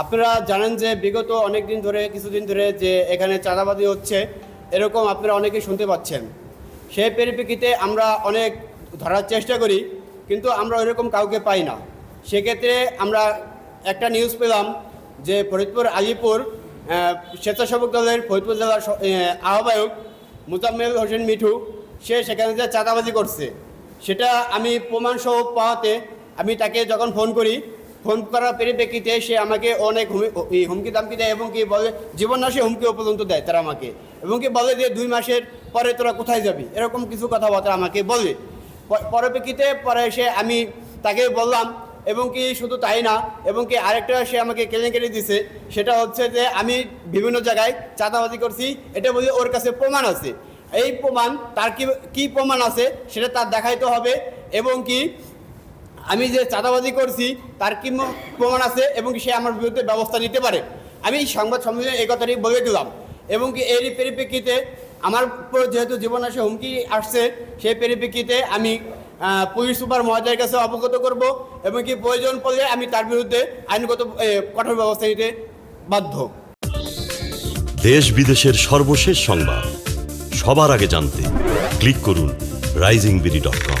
আপনারা জানেন যে বিগত অনেক দিন ধরে, কিছুদিন ধরে যে এখানে চাঁদাবাদি হচ্ছে, এরকম আপনারা অনেকেই শুনতে পাচ্ছেন। সেই পরিপ্রেক্ষিতে আমরা অনেক ধরার চেষ্টা করি, কিন্তু আমরা ওইরকম কাউকে পাই না। সেক্ষেত্রে আমরা একটা নিউজ পেলাম যে ফরিদপুর আলিপুর স্বেচ্ছাসেবক দলের ফরিদপুর জেলার আহ্বায়ক মুজাম্মেল হোসেন মিঠু, সে সেখানে যে চাঁদাবাজি করছে, সেটা আমি প্রমাণসহ পাওয়াতে আমি তাকে যখন ফোন করি ফোন করার পরিপ্রেক্ষিতে সে আমাকে অনেক হুমি- হুমকি দামকি দেয় এবং কি বলে জীবনাশে হুমকিও পর্যন্ত দেয় তারা আমাকে। এবং কি বলে যে দুই মাসের পরে তোরা কোথায় যাবি? এরকম কিছু কথাবার্তা আমাকে বলে। পরিপ্রেক্ষিতে পরে সে আমি তাকে বললাম, এবং কি শুধু তাই না, এবং কি আরেকটা সে আমাকে কেলেঙ্কারি দিছে, সেটা হচ্ছে যে আমি বিভিন্ন জায়গায় চাঁদাবাজি করছি, এটা বলে ওর কাছে প্রমাণ আছে। এই প্রমাণ, তার কি কি প্রমাণ আছে, সেটা তার দেখাইতে হবে, এবং কি আমি যে চাঁদাবাজি করছি, তার কি প্রমাণ আছে এবং সে আমার বিরুদ্ধে ব্যবস্থা নিতে পারে? আমি সংবাদ সম্মেলনে এই কথাটি বলে দিলাম। এবং কি এরই পরিপ্রেক্ষিতে আমার উপর যেহেতু জীবন আসে হুমকি আসছে, সেই পরিপ্রেক্ষিতে আমি পুলিশ সুপার মহোদয়ের কাছে অবগত করব এবং কি প্রয়োজন পড়লে আমি তার বিরুদ্ধে আইনগত কঠোর ব্যবস্থা নিতে বাধ্য। দেশ বিদেশের সর্বশেষ সংবাদ। সবার আগে জানতে ক্লিক করুন রাইজিং বিডি ডট কম